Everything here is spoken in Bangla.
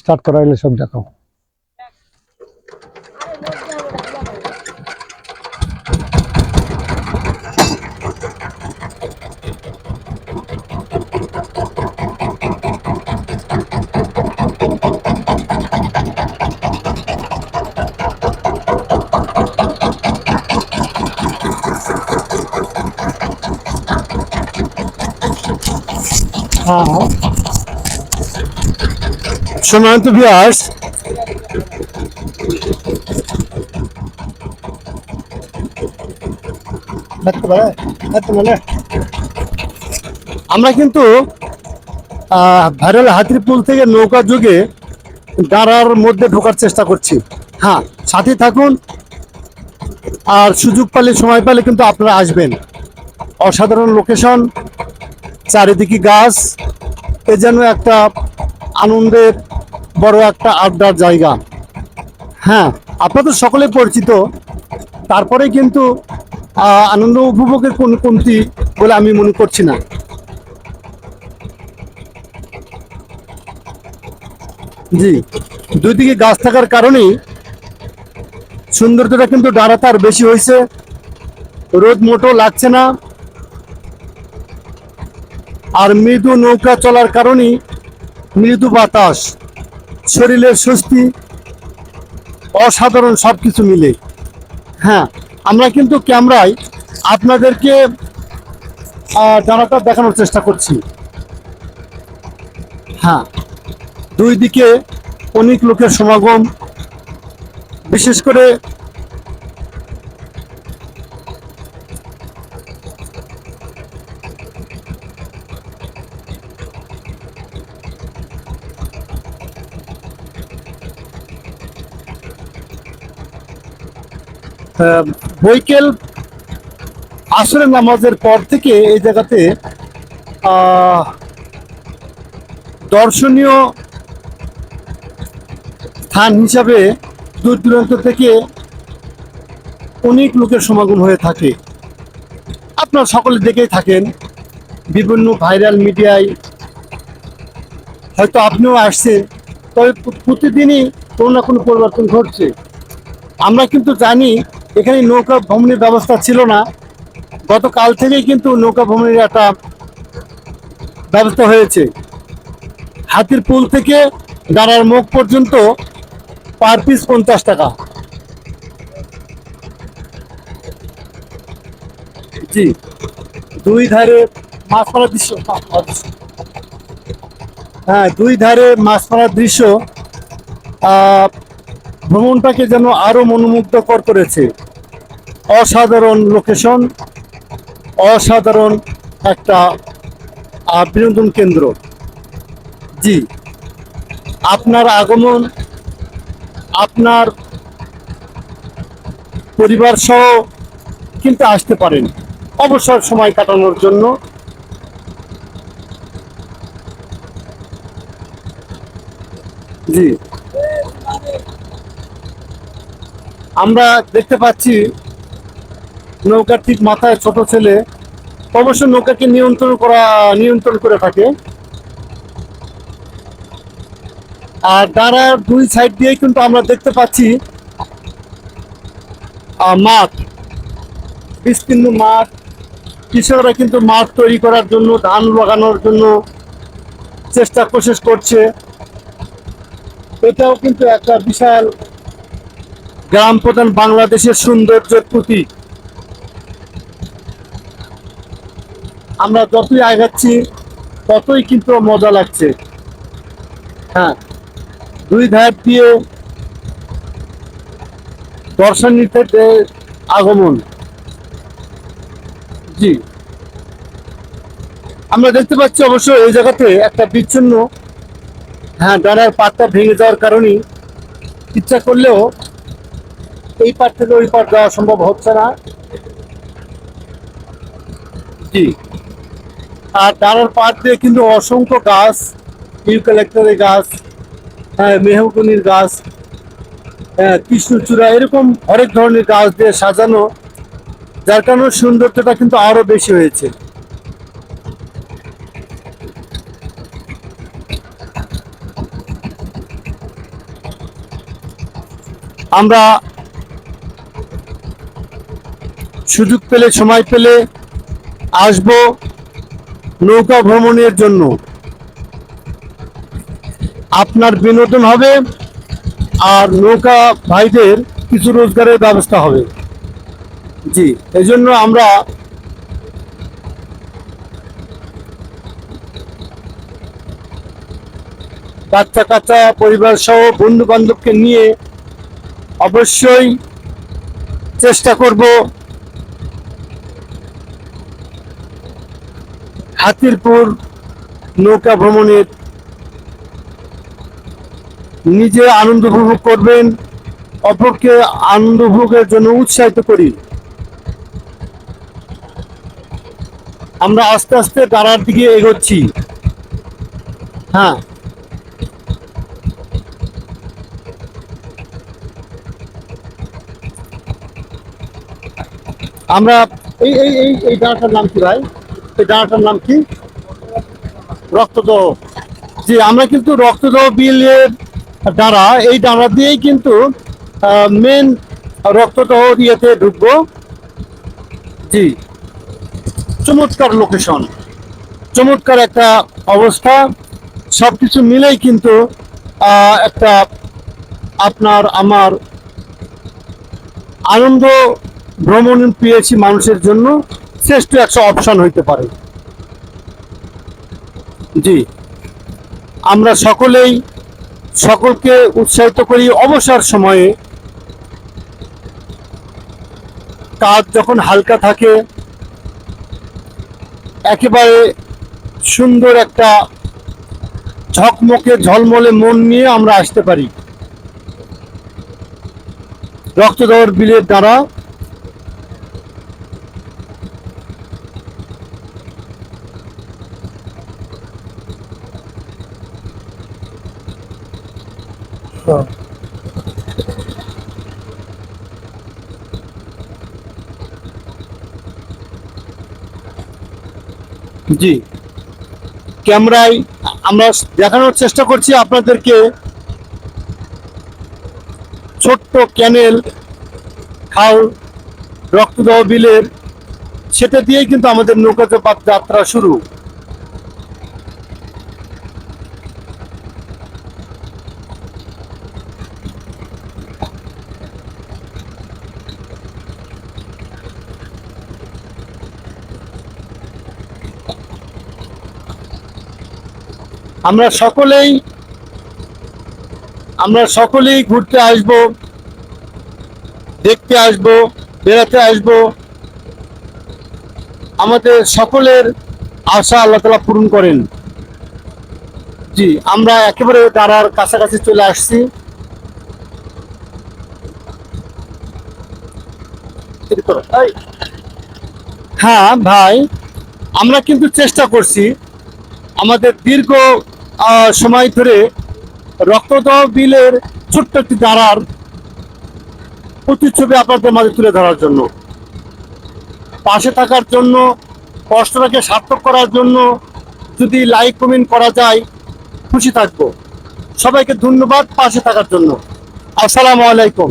স্টার্ট করাইলে সব দেখাও। সম্মানিত ভিউয়ার্স আমরা কিন্তু ভাইরাল হাতির পুল থেকে নৌকা যুগে দাঁড়ার মধ্যে ঢোকার চেষ্টা করছি। হ্যাঁ সাথে থাকুন। আর সুযোগ পেলে, সময় পালে কিন্তু আপনারা আসবেন। অসাধারণ লোকেশন চারিদিকে গাছ। এ যেন একটা আনন্দের বড় একটা আড্ডার জায়গা। হ্যাঁ আপনাদের সকলে পরিচিত। তারপরে কিন্তু আনন্দ উপভোগের কোন কমতি বলে আমি মনে করছি না। জি, দুই দিকে গাছ থাকার কারণেই সৌন্দর্যটা কিন্তু ডাড়াতে আর বেশি হয়েছে। রোদ মোটো লাগছে না। আর মৃদু নৌকা চলার কারণেই মৃদু বাতাস, শরীরের স্বস্তি, অসাধারণ সব কিছু মিলে। হ্যাঁ আমরা কিন্তু ক্যামেরায় আপনাদেরকে জানাটা দেখানোর চেষ্টা করছি। হ্যাঁ দুই দিকে অনেক লোকের সমাগম, বিশেষ করে বৈকেল আসরে নামাজের পর থেকে এই জায়গাতে দর্শনীয় স্থান হিসাবে দূর দূরান্ত থেকে অনেক লোকের সমাগম হয়ে থাকে। আপনারা সকলে দেখেই থাকেন, বিভিন্ন ভাইরাল মিডিয়ায়। হয়তো আপনিও আসছেন, তবে প্রতিদিনই কোনো না কোনো পরিবর্তন ঘটছে। আমরা কিন্তু জানি এখানে নৌকা ভ্রমণের ব্যবস্থা ছিল না। গতকাল থেকেই কিন্তু নৌকা ভ্রমণের একটা ব্যবস্থা হয়েছে। হাতির পুল থেকে দাঁড়ার মুখ পর্যন্ত পার পিস পঞ্চাশ টাকা। জি দুই ধারে মাছ মারার দৃশ্য। হ্যাঁ দুই ধারে মাছ মারার দৃশ্য। আহ, ভ্রমণটাকে যেন আরও মনোমুগ্ধকর করেছে। অসাধারণ লোকেশন অসাধারণ একটা বিনোদন কেন্দ্র। জি, আপনার আগমন, আপনার পরিবার সহ কিন্তু আসতে পারেন। অবসর সময় কাটানোর জন্য। জি। আমরা দেখতে পাচ্ছি নৌকার ঠিক মাথায় ছোট ছেলে। অবশ্য নৌকাকে নিয়ন্ত্রণ করা, নিয়ন্ত্রণ করে থাকে। আর ডানার দুই সাইড দিয়ে কিন্তু আমরা দেখতে পাচ্ছি মাঠ। বিস্তীর্ণ মাঠ। কৃষকরা কিন্তু মাঠ তৈরি করার জন্য, ধান লাগানোর জন্য চেষ্টা, কোশিশ করছে। এটাও কিন্তু একটা বিশাল গ্রাম প্রধান বাংলাদেশের সৌন্দর্যের প্রতীক। আমরা যতই আগাচ্ছি, ততই কিন্তু মজা লাগছে। হ্যাঁ দুই ধার দিয়ে দর্শনীদের যে আগমন। জি। আমরা দেখতে পাচ্ছি অবশ্য এই জায়গাতে একটা বিচ্ছিন্ন হ্যাঁ ডানার পাতটা ভেঙে যাওয়ার কারণেই ইচ্ছা করলেও এই পার থেকে ওই পার যাওয়া সম্ভব হচ্ছে না। জি। আর ডানার পার দিয়ে কিন্তু অসংখ্য গাছ ইউক্যালেক্টরের গাছ হ্যাঁ মেহগুনির গাছ হ্যাঁ কৃষ্ণচূড়া এরকম হরেক ধরনের গাছ দিয়ে সাজানো যার কারণে সৌন্দর্যটা কিন্তু আরও বেশি হয়েছে। আমরা সুযোগ পেলে, সময় পেলে আসব নৌকা ভ্রমণের জন্য। আপনার বিনোদন হবে আর নৌকা ভাইদের কিছু রোজগারের ব্যবস্থা হবে। জি এই জন্য আমরা বাচ্চা কাচ্চা পরিবার সহ বন্ধু বান্ধবকে নিয়ে অবশ্যই চেষ্টা করব। হাতিরপুর নৌকা ভ্রমণের নিজে আনন্দ উপভোগ করবেন, অপরকে আনন্দ উপভোগের জন্য উৎসাহিত করি। আমরা আস্তে আস্তে তারার দিকে এগোচ্ছি। হ্যাঁ। আমরা এই এই এই এই ডানাটার নাম কি ভাই? এই ডানাটার নাম কি? রক্তদহ জি, আমরা কিন্তু রক্তদহ বিলের ডানা এই ডানা দিয়েই কিন্তু মেন রক্তদহ ইয়েতে ঢুকবো। জি। চমৎকার লোকেশন চমৎকার একটা অবস্থা। সবকিছু মিলেই কিন্তু একটা আপনার আমার আনন্দ ভ্রমণ পেয়েছি মানুষের জন্য। শ্রেষ্ঠ একটা অপশন হইতে পারে। জি। আমরা সকলেই সকলকে উৎসাহিত করি অবসর সময়ে। কাজ যখন হালকা থাকে, একেবারে সুন্দর একটা ঝকমকে ঝলমলে মন নিয়ে আমরা আসতে পারি। রক্তদর বিলের দ্বারা জি। ক্যামেরায় আমরা দেখানোর চেষ্টা করছি আপনাদেরকে। ছোট্ট ক্যানেল, খাল, রক্তদহ বিলের সেটা দিয়েই কিন্তু আমাদের নৌকাতে যাত্রা শুরু। আমরা সকলেই আমরা সকলেই ঘুরতে আসব, দেখতে আসব, বেড়াতে আসব। আমাদের সকলের আশা আল্লাহ তালা পূরণ করেন। জি, আমরা একেবারে তারার কাছাকাছি চলে আসছি। হ্যাঁ ভাই, আমরা কিন্তু চেষ্টা করছি। আমাদের দীর্ঘ সময় ধরে রক্তদহ বিলের ছোট্ট একটি ধারার প্রতিচ্ছবি আপনাদের মাঝে তুলে ধরার জন্য। পাশে থাকার জন্য, কষ্টটাকে সার্থক করার জন্য যদি লাইক, কমেন্ট করা যায়, খুশি থাকব। সবাইকে ধন্যবাদ পাশে থাকার জন্য। আসসালামু আলাইকুম।